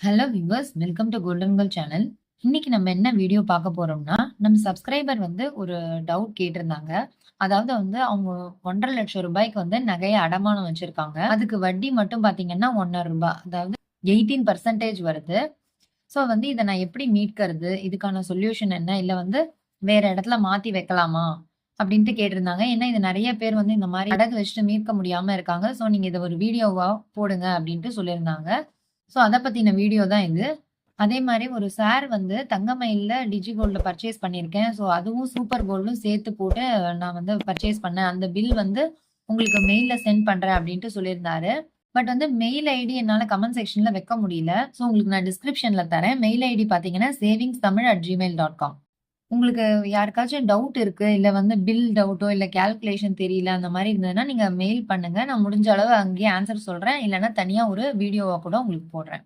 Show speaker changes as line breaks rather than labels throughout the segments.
Hello viewers welcome to golden girl channel இன்னைக்கு நம்ம என்ன வீடியோ பார்க்க போறோம்னா நம்ம சப்ஸ்கிரைபர் வந்து ஒரு டவுட் கேட்டிருந்தாங்க. அதாவது வந்து அவங்க ஒன்றரை லட்சம் ரூபாய்க்கு வந்து நகையை அடமானம் வச்சிருக்காங்க. அதுக்கு வட்டி மட்டும் பாத்தீங்கன்னா ஒன்னரை ரூபாய் அதாவது எயிட்டீன் பர்சன்டேஜ் வருது. ஸோ வந்து இதை நான் எப்படி மீட்கிறது? இதுக்கான சொல்யூஷன் என்ன? இல்லை வந்து வேற இடத்துல மாத்தி வைக்கலாமா? அப்படின்ட்டு கேட்டிருந்தாங்க. ஏன்னா இது நிறைய பேர் வந்து இந்த மாதிரி அடகு வச்சுட்டு மீட்க முடியாம இருக்காங்க. ஸோ நீங்க இதை ஒரு வீடியோவா போடுங்க அப்படின்ட்டு சொல்லியிருந்தாங்க. ஸோ அதை பற்றின வீடியோ தான் இது. அதே மாதிரி ஒரு சார் வந்து தங்கமயிலில் டிஜி கோல்டில் பர்ச்சேஸ் பண்ணியிருக்கேன். ஸோ அதுவும் சூப்பர் கோல்டும் சேர்த்து போட்டு நான் வந்து பர்ச்சேஸ் பண்ணேன். அந்த பில் வந்து உங்களுக்கு மெயிலில் சென்ட் பண்ணுறேன் அப்படின்ட்டு சொல்லியிருந்தாரு. பட் வந்து மெயில் ஐடி என்னால் கமெண்ட் செக்ஷனில் வைக்க முடியல. ஸோ உங்களுக்கு நான் டிஸ்கிரிப்ஷனில் தரேன். மெயில் ஐடி பார்த்தீங்கன்னா savings Tamil at Gmail dot com உங்களுக்கு யாருக்காச்சும் டவுட் இருக்கு இல்லை வந்து பில் டவுட்டோ இல்லை கேல்குலேஷன் தெரியல அந்த மாதிரி இருந்ததுன்னா நீங்கள் மெயில் பண்ணுங்க. நான் முடிஞ்ச அளவு அங்கேயே ஆன்சர் சொல்கிறேன் இல்லைன்னா தனியாக ஒரு வீடியோவாக கூட உங்களுக்கு போடுறேன்.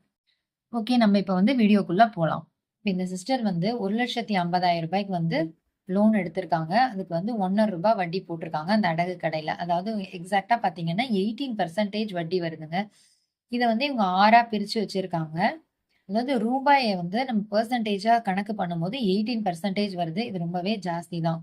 ஓகே நம்ம இப்போ வந்து வீடியோக்குள்ளே போகலாம் இப்போ இந்த சிஸ்டர் வந்து ஒரு லட்சத்தி ஐம்பதாயிரம் ரூபாய்க்கு வந்து லோன் எடுத்திருக்காங்க. அதுக்கு வந்து ஒன்றரை ரூபாய் வட்டி போட்டிருக்காங்க அந்த அடகு கடையில். அதாவது எக்ஸாக்டாக பார்த்தீங்கன்னா எயிட்டீன் பர்சன்டேஜ் வட்டி வருதுங்க. இதை வந்து இவங்க ஆறாக பிரித்து வச்சுருக்காங்க. அதாவது ரூபாயை வந்து நம்ம பெர்சன்டேஜாக கணக்கு பண்ணும்போது எயிட்டீன் பர்சன்டேஜ் வருது. இது ரொம்பவே ஜாஸ்தி தான்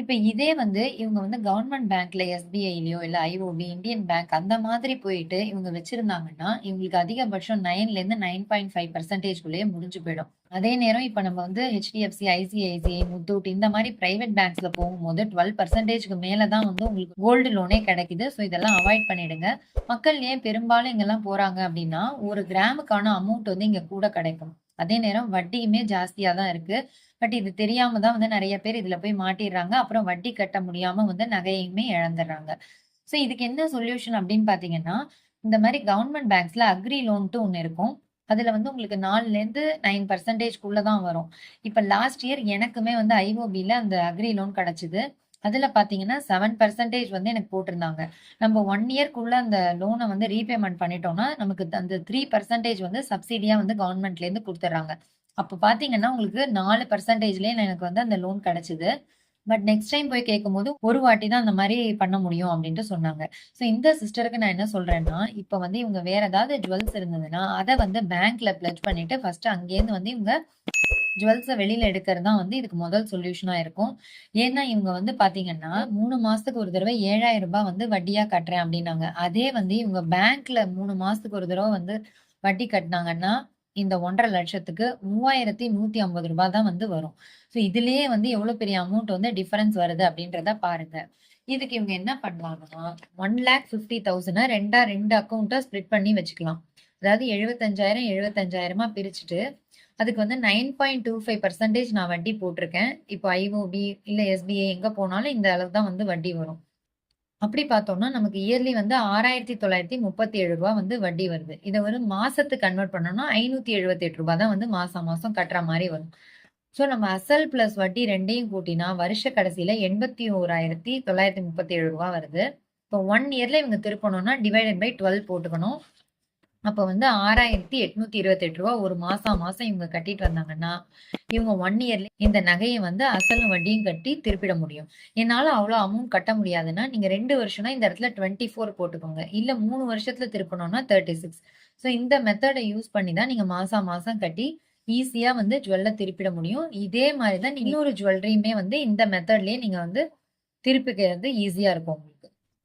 இப்போ இதே வந்து இவங்க வந்து கவர்மெண்ட் பேங்க்ல எஸ்பிஐலயோ இல்லை ஐஓபி இந்தியன் பேங்க் அந்த மாதிரி போயிட்டு இவங்க வச்சிருந்தாங்கன்னா இவங்களுக்கு அதிகபட்சம் நைன்ல இருந்து நைன் பாயிண்ட் ஃபைவ் பர்சன்டேஜ்குள்ளேயே முடிஞ்சு போயிடும். அதே நேரம் இப்போ நம்ம வந்து ஹெச்டிஎஃப்சி ஐசிஐசிஐ முத்தூட் இந்த மாதிரி பிரைவேட் பேங்க்ஸ்ல போகும்போது டுவெல் பர்சன்டேஜ்க்கு மேல தான் வந்து உங்களுக்கு கோல்டு லோனே கிடைக்குது. ஸோ இதெல்லாம் அவாய்ட் பண்ணிடுங்க. மக்கள் ஏன் பெரும்பாலும் இங்கெல்லாம் போறாங்க அப்படின்னா ஒரு கிராமுக்கான அமௌண்ட் வந்து இங்க கூட கிடைக்கும். அதே நேரம் வட்டியுமே ஜாஸ்தியா தான் இருக்கு. பட் இது தெரியாம தான் வந்து நிறைய பேர் இதுல போய் மாட்டிடுறாங்க. அப்புறம் வட்டி கட்ட முடியாம வந்து நகையுமே இழந்துடுறாங்க. ஸோ இதுக்கு என்ன சொல்யூஷன் அப்படின்னு பாத்தீங்கன்னா இந்த மாதிரி கவர்மெண்ட் பேங்க்ஸ்ல அக்ரி லோன்ட்டு ஒன்று இருக்கும். அதுல வந்து உங்களுக்கு நாலுலேருந்து நைன் பர்சன்டேஜ்குள்ள தான் வரும். இப்போ லாஸ்ட் இயர் எனக்குமே வந்து ஐஓபியில் அந்த அக்ரி லோன் கிடைச்சிது. அதில் பார்த்தீங்கன்னா செவன் பர்சன்டேஜ் வந்து எனக்கு போட்டிருந்தாங்க. நம்ம ஒன் இயர்க்குள்ள அந்த லோனை வந்து ரீபேமெண்ட் பண்ணிட்டோம்னா நமக்கு அந்த த்ரீ பர்சன்டேஜ் வந்து சப்சிடியாக வந்து கவர்மெண்ட்லேருந்து கொடுத்துட்றாங்க. அப்போ பார்த்தீங்கன்னா உங்களுக்கு நாலு பர்சன்டேஜ்லேயே எனக்கு வந்து அந்த லோன் கிடச்சிது. பட் நெக்ஸ்ட் டைம் போய் கேட்கும்போது ஒரு வாட்டி தான் அந்த மாதிரி பண்ண முடியும் அப்படின்ட்டு சொன்னாங்க. ஸோ இந்த சிஸ்டருக்கு நான் என்ன சொல்றேன்னா இப்போ வந்து இவங்க வேற ஏதாவது ஜுவல்ஸ் இருந்ததுன்னா அதை வந்து பேங்க்ல பிளட் பண்ணிட்டு ஃபர்ஸ்ட் அங்கேருந்து வந்து இவங்க ஜுவல்ஸை வெளியில எடுக்கிறது தான் வந்து இதுக்கு முதல் சொல்யூஷனா இருக்கும். ஏன்னா இவங்க வந்து பாத்தீங்கன்னா மூணு மாசத்துக்கு ஒரு தடவை ஏழாயிரம் ரூபாய் வந்து வட்டியா கட்டுறேன் அப்படின்னாங்க. அதே வந்து இவங்க பேங்க்ல மூணு மாசத்துக்கு ஒரு தடவை வந்து வட்டி கட்டினாங்கன்னா இந்த ஒன்றரை லட்சத்துக்கு மூவாயிரத்தி நூத்தி ஐம்பது ரூபாய் தான் வந்து வரும். ஸோ இதுலயே வந்து எவ்வளவு பெரிய அமௌண்ட் வந்து டிஃபரன்ஸ் வருது அப்படின்றத பாருங்க. இதுக்கு இவங்க என்ன பண்ணலாம்னா ஒன் லேக் ஃபிஃப்டி தௌசண்ட் ரெண்டா ரெண்டு அக்கௌண்ட்டை ஸ்ப்ளிட் பண்ணி வச்சுக்கலாம். அதாவது எழுபத்தஞ்சாயிரம் எழுபத்தஞ்சாயிரமா பிரிச்சுட்டு அதுக்கு வந்து nine point two five percentage நான் வட்டி போட்டிருக்கேன். இப்போ ஐஓபி இல்லை எஸ்பிஐ எங்கே போனாலும் இந்த அளவு தான் வந்து வட்டி வரும். அப்படி பார்த்தோம்னா நமக்கு இயர்லி வந்து ஆறாயிரத்தி தொள்ளாயிரத்தி முப்பத்தி ஏழு ரூபா வந்து வட்டி வருது. இதை ஒரு மாசத்துக்கு கன்வெர்ட் பண்ணோம்னா ஐநூத்தி எழுபத்தி எட்டு ரூபா தான் வந்து மாசம் மாசம் கட்டுற மாதிரி வரும். ஸோ நம்ம அசல் பிளஸ் வட்டி ரெண்டையும் கூட்டினா வருஷ கடைசியில எண்பத்தி ஓராயிரத்தி தொள்ளாயிரத்தி முப்பத்தி ஏழு ரூபா வருது. இப்போ ஒன் இயர்ல இவங்க திருப்பணும்னா டிவைடட் பை டுவெல் போட்டுக்கணும். அப்போ வந்து ஆறாயிரத்தி எட்நூத்தி இருபத்தி எட்டு ரூபா ஒரு மாசம் மாசம் இவங்க கட்டிட்டு வந்தாங்கன்னா இவங்க ஒன் இயர்ல இந்த நகையை வந்து அசலும் வட்டியும் கட்டி திருப்பிட முடியும். என்னால அவ்வளோ அமௌண்ட் கட்ட முடியாதுன்னா நீங்க ரெண்டு வருஷம்னா இந்த இடத்துல டுவெண்ட்டி ஃபோர் போட்டுக்கோங்க. இல்ல மூணு வருஷத்துல திருப்பணும்னா தேர்ட்டி சிக்ஸ் ஸோ இந்த மெத்தடை யூஸ் பண்ணி தான் நீங்க மாசம் மாசம் கட்டி ஈஸியா வந்து ஜுவல்ல திருப்பிட முடியும். இதே மாதிரி தான் இன்னொரு ஜுவல்லரியுமே வந்து இந்த மெத்தட்லயே நீங்க வந்து திருப்பிக்கிறது ஈஸியா இருக்கும் உங்களுக்கு.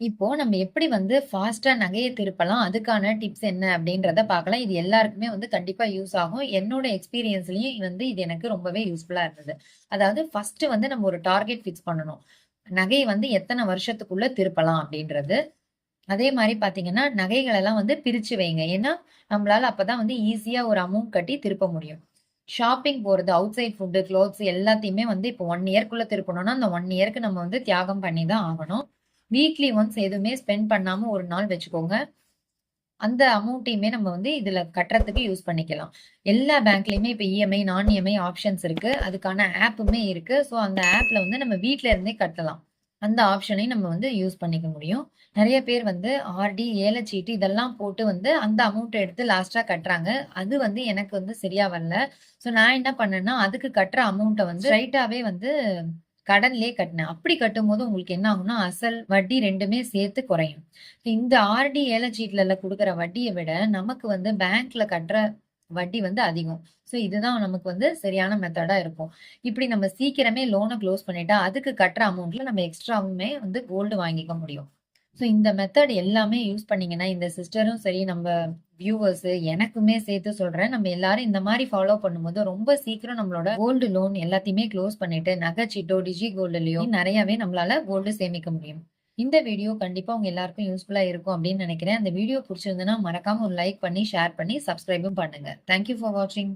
இப்போ நம்ம எப்படி வந்து ஃபாஸ்ட்டாக நகையை திருப்பலாம்? அதுக்கான டிப்ஸ் என்ன? அப்படின்றத பார்க்கலாம். இது எல்லாருக்குமே வந்து கண்டிப்பாக யூஸ் ஆகும். என்னோட எக்ஸ்பீரியன்ஸ்லையும் வந்து இது எனக்கு ரொம்பவே யூஸ்ஃபுல்லாக இருந்தது. அதாவது ஃபஸ்ட்டு வந்து நம்ம ஒரு டார்கெட் ஃபிக்ஸ் பண்ணணும். நகையை வந்து எத்தனை வருஷத்துக்குள்ளே திருப்பலாம் அப்படின்றது. அதே மாதிரி பார்த்தீங்கன்னா நகைகளெல்லாம் வந்து பிரிச்சு வைங்க. ஏன்னா அப்போ தான் வந்து ஈஸியாக ஒரு அமௌண்ட் கட்டி திருப்ப முடியும். ஷாப்பிங் போகிறது அவுட் சைட் ஃபுட்டு க்ளோத்ஸ் எல்லாத்தையுமே வந்து இப்போ ஒன் இயர்க்குள்ளே திருப்பணும்னா அந்த ஒன் இயர்க்கு நம்ம வந்து தியாகம் பண்ணி தான் ஆகணும். வீக்லி ஒன்ஸ் எதுவுமே ஸ்பெண்ட் பண்ணாம ஒரு நாள் வச்சுக்கோங்க. அந்த அமௌண்ட்டையுமே நம்ம வந்து இதுல கட்டுறதுக்கு யூஸ் பண்ணிக்கலாம். எல்லா பேங்க்லயுமே இப்போ இஎம்ஐ நான் இஎம்ஐ ஆப்ஷன்ஸ் இருக்கு. அதுக்கான ஆப்புமே இருக்கு. ஸோ அந்த ஆப்ல வந்து நம்ம வீட்ல இருந்தே கட்டலாம். அந்த ஆப்ஷனையும் நம்ம வந்து யூஸ் பண்ணிக்க முடியும். நிறைய பேர் வந்து ஆர்டி ஏலச்சீட்டு இதெல்லாம் போட்டு வந்து அந்த அமௌண்ட்டை எடுத்து லாஸ்டா கட்டுறாங்க. அது வந்து எனக்கு வந்து சரியா வரல. ஸோ நான் என்ன பண்ணேன்னா அதுக்கு கட்டுற அமௌண்ட்டை வந்து ஸ்ட்ரைட்டாவே வந்து கடன்லேயே கட்டினேன் அப்படி கட்டும்போது உங்களுக்கு என்ன ஆகும்னா அசல் வட்டி ரெண்டுமே சேர்த்து குறையும் இந்த ஆர்டி ஏலச்சீட்ல கொடுக்குற வட்டியை விட நமக்கு வந்து பேங்க்ல கட்டுற வட்டி வந்து அதிகம். ஸோ இதுதான் நமக்கு வந்து சரியான மெத்தடாக இருக்கும். இப்படி நம்ம சீக்கிரமே லோனை க்ளோஸ் பண்ணிட்டா, அதுக்கு கட்டுற அமௌண்ட்ல நம்ம எக்ஸ்ட்ராவுமே வந்து கோல்டு வாங்கிக்க முடியும். ஸோ இந்த மெத்தட் எல்லாமே யூஸ் பண்ணீங்கன்னா, இந்த சிஸ்டரும் சரி, நம்ம வியூவர்ஸு எனக்குமே சேர்த்து சொல்றேன். நம்ம எல்லாரும் இந்த மாதிரி ஃபாலோ பண்ணும்போது, ரொம்ப சீக்கிரம் நம்மளோட கோல்டு லோன் எல்லாத்தையுமே க்ளோஸ் பண்ணிட்டு, நகைச்சீட்டோ, டிஜி கோல்டுலயோ நிறையாவே நம்மளால கோல்டு சேமிக்க முடியும். இந்த வீடியோ கண்டிப்பா உங்கள் எல்லாருக்கும் யூஸ்ஃபுல்லா இருக்கும் அப்படின்னு நினைக்கிறேன் அந்த வீடியோ புடிச்சிருந்ததுன்னா, மறக்காம ஒரு லைக் பண்ணி, ஷேர் பண்ணி, சப்ஸ்கிரைபும் பண்ணுங்க. தேங்க் யூ ஃபார் வாட்சிங்.